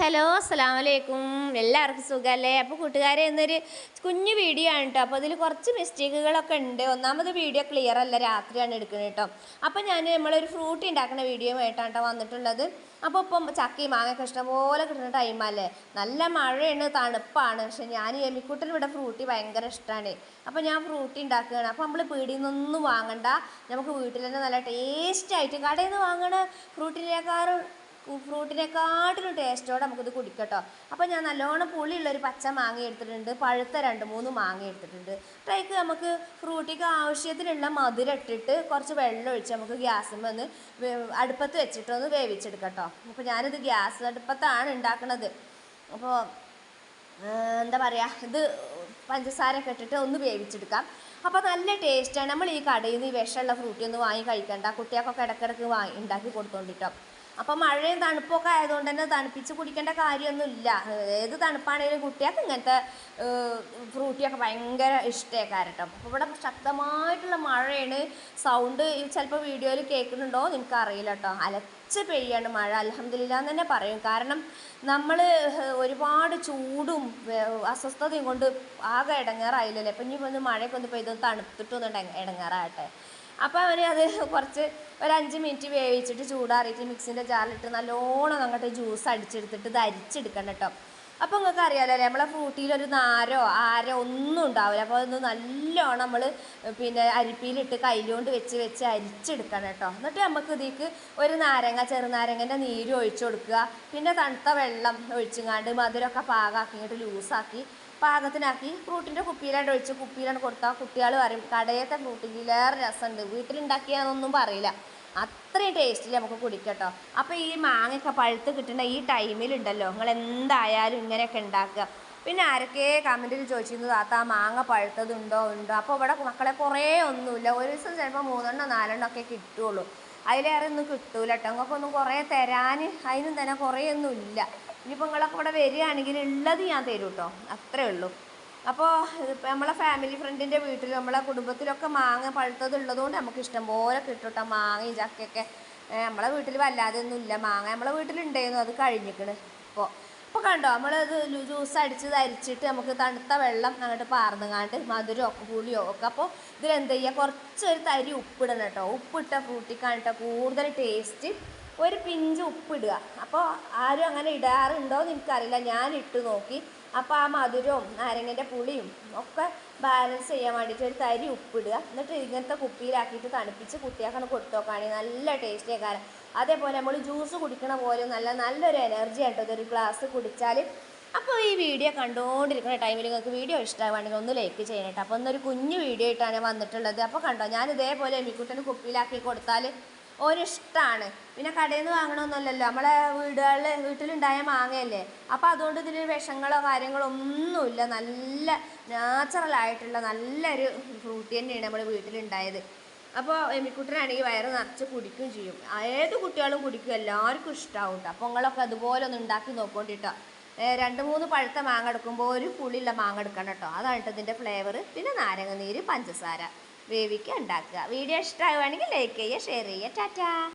Hello അസ്സാം വലൈക്കും എല്ലാവർക്കും സുഖമല്ലേ അപ്പോൾ കൂട്ടുകാരെ എന്നൊരു കുഞ്ഞു വീഡിയോ ആണ് കേട്ടോ അപ്പോൾ അതിൽ കുറച്ച് മിസ്റ്റേക്കുകളൊക്കെ ഉണ്ട്. ഒന്നാമത് വീഡിയോ ക്ലിയർ അല്ല രാത്രിയാണ് എടുക്കുന്നത് കേട്ടോ അപ്പോൾ ഞാൻ നമ്മളൊരു ഫ്രൂട്ടി ഉണ്ടാക്കുന്ന വീഡിയോ ആയിട്ടാണ് കേട്ടോ വന്നിട്ടുള്ളത്. അപ്പോൾ ഇപ്പം മാങ്ങ മാങ്ങയൊക്കെ ഇഷ്ടംപോലെ കിട്ടുന്ന ടൈമല്ലേ നല്ല മഴയാണ് തണുപ്പാണ്. പക്ഷേ ഞാൻ എമിക്കൂട്ടിൽ ഇവിടെ ഫ്രൂട്ടി ഭയങ്കര ഇഷ്ടമാണ് അപ്പോൾ ഞാൻ ഫ്രൂട്ടി ഉണ്ടാക്കുകയാണ്. അപ്പോൾ നമ്മൾ പീടിയിൽ നിന്നൊന്നും വാങ്ങണ്ട. നമുക്ക് വീട്ടിൽ തന്നെ നല്ല ടേസ്റ്റായിട്ട് കടയിൽ നിന്ന് വാങ്ങണ ഫ്രൂട്ടിനേക്കാളും ഫ്രൂട്ടിനെക്കാട്ടിലും ടേസ്റ്റോടെ നമുക്കിത് കുടിക്കട്ടോ. അപ്പോൾ ഞാൻ നല്ലോണം പുളിയുള്ളൊരു പച്ച മാങ്ങ എടുത്തിട്ടുണ്ട്. പഴുത്ത രണ്ട് മൂന്ന് മാങ്ങ എടുത്തിട്ടുണ്ട്. അപ്പോഴേക്ക് നമുക്ക് ഫ്രൂട്ടിക്ക് ആവശ്യത്തിനുള്ള മധുരം ഇട്ടിട്ട് കുറച്ച് വെള്ളം ഒഴിച്ച് നമുക്ക് ഗ്യാസിൽ വന്ന് അടുപ്പത്ത് വെച്ചിട്ടൊന്ന് വേവിച്ചെടുക്കട്ടോ. അപ്പോൾ ഞാനിത് ഗ്യാസ് അടുപ്പത്താണ് ഉണ്ടാക്കുന്നത് അപ്പോൾ എന്താ പറയുക ഇത് പഞ്ചസാരയൊക്കെ ഇട്ടിട്ട് ഒന്ന് വേവിച്ചെടുക്കാം. അപ്പോൾ നല്ല ടേസ്റ്റാണ്. നമ്മൾ ഈ കടയിൽ നിന്ന് ഈ വിഷമുള്ള ഫ്രൂട്ടി ഒന്ന് വാങ്ങി കഴിക്കണ്ട. കുട്ടികൾക്കൊക്കെ ഇടയ്ക്കിടയ്ക്ക് വാങ്ങി ഉണ്ടാക്കി കൊടുത്തോണ്ടിട്ടോ. അപ്പോൾ മഴയും തണുപ്പൊക്കെ ആയതുകൊണ്ട് തന്നെ തണുപ്പിച്ച് കുടിക്കേണ്ട കാര്യമൊന്നുമില്ല ഏത് തണുപ്പാണെങ്കിലും കുട്ടികൾക്ക് ഇങ്ങനത്തെ ഫ്രൂട്ടിയൊക്കെ ഭയങ്കര ഇഷ്ടമാണ് കേട്ടോ അപ്പോൾ ഇവിടെ ശക്തമായിട്ടുള്ള മഴയാണ്. സൗണ്ട് ചിലപ്പോൾ വീഡിയോയിൽ കേൾക്കുന്നുണ്ടോ എനിക്ക് അറിയില്ല കേട്ടോ അലച്ച് പെയ്യാണ് മഴ. അലഹമില്ല എന്ന് തന്നെ പറയും. കാരണം നമ്മൾ ഒരുപാട് ചൂടും അസ്വസ്ഥതയും കൊണ്ട് ആകെ ഇടങ്ങാറായില്ലല്ലേ? അപ്പം ഇനി ഒന്ന് മഴയൊക്കെ ഒന്ന് പെയ്ത് തണുത്തിട്ടൊന്നും ഇടങ്ങാറാകട്ടെ. അപ്പോൾ അവർ അത് കുറച്ച് ഒരു അഞ്ച് മിനിറ്റ് വേവിച്ചിട്ട് ചൂടാറിയിട്ട് മിക്സിന്റെ ജാറിലിട്ട് നല്ലോണം അങ്ങോട്ട് ജ്യൂസ് അടിച്ചെടുത്തിട്ട് ഇത് അരിച്ചെടുക്കണം കേട്ടോ. അപ്പോൾ നിങ്ങൾക്ക് അറിയാമല്ലോ അല്ലേ? നമ്മളെ ഫ്രൂട്ടിയിലൊരു നാരോ ആരോ ഒന്നും ഉണ്ടാവില്ല. അപ്പോൾ അതൊന്ന് നല്ലോണം നമ്മൾ പിന്നെ അരിപ്പിയിലിട്ട് കയ്യിലുകൊണ്ട് വെച്ച് വെച്ച് അരിച്ചെടുക്കണം കേട്ടോ. എന്നിട്ട് നമുക്ക് ഇതിക്ക് ഒരു നാരങ്ങ ചെറുനാരങ്ങന്റെ നീര് ഒഴിച്ചു കൊടുക്കുക. പിന്നെ തണുത്ത വെള്ളം ഒഴിച്ചുങ്ങാണ്ട് മധുരമൊക്കെ പാകാക്കിയിട്ട് ലൂസാക്കി പാകത്തിനാക്കി ഫ്രൂട്ടിന്റെ കുപ്പിയിലാണ്ട് ഒഴിച്ച് കുപ്പിയിലാണ് കൊടുത്താൽ കുട്ടികൾ പറയും കടയത്തെ ഫ്രൂട്ടിലേറെ രസമുണ്ട്. വീട്ടിലുണ്ടാക്കിയാന്നൊന്നും പറയില്ല. അത്രയും ടേസ്റ്റിൽ നമുക്ക് കുടിക്കട്ടോ. അപ്പോൾ ഈ മാങ്ങയൊക്കെ പഴുത്ത് കിട്ടുന്ന ഈ ടൈമിലുണ്ടല്ലോ നിങ്ങൾ എന്തായാലും ഇങ്ങനെയൊക്കെ ഉണ്ടാക്കുക. പിന്നെ ആരൊക്കെ കമന്റിൽ ചോദിച്ചിരുന്നു താത്ത മാങ്ങ പഴുത്തതുണ്ടോ ഉണ്ടോ? അപ്പോൾ ഇവിടെ മക്കളെ കുറേ ഒന്നുമില്ല. ഒരു ദിവസം ചിലപ്പോൾ മൂന്നെണ്ണം നാലെണ്ണം ഒക്കെ കിട്ടുള്ളൂ. അതിലേറെ ഒന്നും കിട്ടൂല കേട്ടോ നിങ്ങൾക്കൊന്നും കുറേ തരാൻ അതിനും തന്നെ കുറേ ഒന്നും ഇല്ല. ഇനിയിപ്പോൾ നിങ്ങളൊക്കെ ഇവിടെ വരികയാണെങ്കിൽ ഉള്ളത് ഞാൻ തരും കേട്ടോ അത്രേ ഉള്ളൂ. അപ്പോൾ നമ്മളെ ഫാമിലി ഫ്രണ്ടിന്റെ വീട്ടിൽ നമ്മളെ കുടുംബത്തിലൊക്കെ മാങ്ങ പഴുത്തത് ഉള്ളതുകൊണ്ട് നമുക്ക് ഇഷ്ടം പോലെ കിട്ടും കേട്ടോ മാങ്ങയും ചക്കയൊക്കെ. നമ്മളെ വീട്ടിൽ വല്ലാതെ ഒന്നും ഇല്ല മാങ്ങ നമ്മളെ വീട്ടിലുണ്ടായിരുന്നു അത് കഴിഞ്ഞിക്കണ് ഇപ്പോൾ ഇപ്പോൾ കണ്ടോ നമ്മളത് ജ്യൂസ് അടിച്ച് തരിച്ചിട്ട് നമുക്ക് തണുത്ത വെള്ളം അങ്ങോട്ട് പാർന്നുകാണ്ട് മധുരമോ പുളിയോ ഒക്കെ. അപ്പോൾ ഇതിലെന്ത് ചെയ്യുക കുറച്ചൊരു തരി ഉപ്പിടണം കേട്ടോ ഉപ്പിട്ട ഫ്രൂട്ടിക്കാണ് കേട്ടോ കൂടുതൽ ടേസ്റ്റ് ഒരു പിഞ്ച് ഉപ്പിടുക. അപ്പോൾ ആരും അങ്ങനെ ഇടാറുണ്ടോ എന്ന് എനിക്കറിയില്ല. ഞാൻ ഇട്ട് നോക്കി. അപ്പോൾ ആ മധുരവും നാരങ്ങന്റെ പുളിയും ഒക്കെ ബാലൻസ് ചെയ്യാൻ വേണ്ടിയിട്ട് ഒരു തരി ഉപ്പിടുക. എന്നിട്ട് ഇങ്ങനത്തെ കുപ്പിയിലാക്കിയിട്ട് തണുപ്പിച്ച് കുട്ടികൾക്കാണ് കൊടുത്തോക്കുകയാണെങ്കിൽ നല്ല ടേസ്റ്റിയ കാലം അതേപോലെ നമ്മൾ ജ്യൂസ് കുടിക്കണ പോലെ നല്ല നല്ലൊരു എനർജി ആയിട്ടോ ഇതൊരു ഗ്ലാസ് കുടിച്ചാൽ അപ്പോൾ ഈ വീഡിയോ കണ്ടുകൊണ്ടിരിക്കുന്ന ടൈമിൽ നിങ്ങൾക്ക് വീഡിയോ ഇഷ്ടമാണെങ്കിൽ ഒന്ന് ലൈക്ക് ചെയ്യണം അപ്പോൾ ഒന്നൊരു കുഞ്ഞു വീഡിയോ ആയിട്ടാണ് വന്നിട്ടുള്ളത്. അപ്പോൾ കണ്ടോ ഞാൻ ഇതേപോലെ എമിക്കുട്ടന് കുപ്പിയിലാക്കി കൊടുത്താൽ ഒരിഷ്ടമാണ് പിന്നെ കടയിൽ നിന്ന് വാങ്ങണമെന്നല്ലല്ലോ നമ്മളെ വീടുകളിൽ വീട്ടിലുണ്ടായ മാങ്ങയല്ലേ. അപ്പോൾ അതുകൊണ്ട് ഇതിൽ വിഷങ്ങളോ കാര്യങ്ങളോ ഒന്നുമില്ല. നല്ല നാച്ചുറൽ ആയിട്ടുള്ള നല്ലൊരു ഫ്രൂട്ട് തന്നെയാണ് നമ്മൾ വീട്ടിലുണ്ടായത്. അപ്പോൾ എമ്മിക്കുട്ടനാണെങ്കിൽ വയറ് നിറച്ച് കുടിക്കുകയും ചെയ്യും. ഏത് കുട്ടികളും കുടിക്കും. എല്ലാവർക്കും ഇഷ്ടമാവും കേട്ടോ അപ്പോൾ നിങ്ങളൊക്കെ അതുപോലെ ഒന്ന് ഉണ്ടാക്കി നോക്കോണ്ടിട്ടോ. രണ്ട് മൂന്ന് പഴുത്ത മാങ്ങ എടുക്കുമ്പോൾ ഒരു പുളിയുള്ള മാങ്ങ എടുക്കണം കേട്ടോ അതാണ് കേട്ടോ ഇതിന്റെ ഫ്ലേവർ പിന്നെ നാരങ്ങ നീര് പഞ്ചസാര. വേവിക്കുക ഉണ്ടാക്കുക. വീഡിയോ ഇഷ്ടമാവുകയാണെങ്കിൽ ലൈക്ക് ചെയ്യുക ഷെയർ ചെയ്യുക. ടാറ്റാ.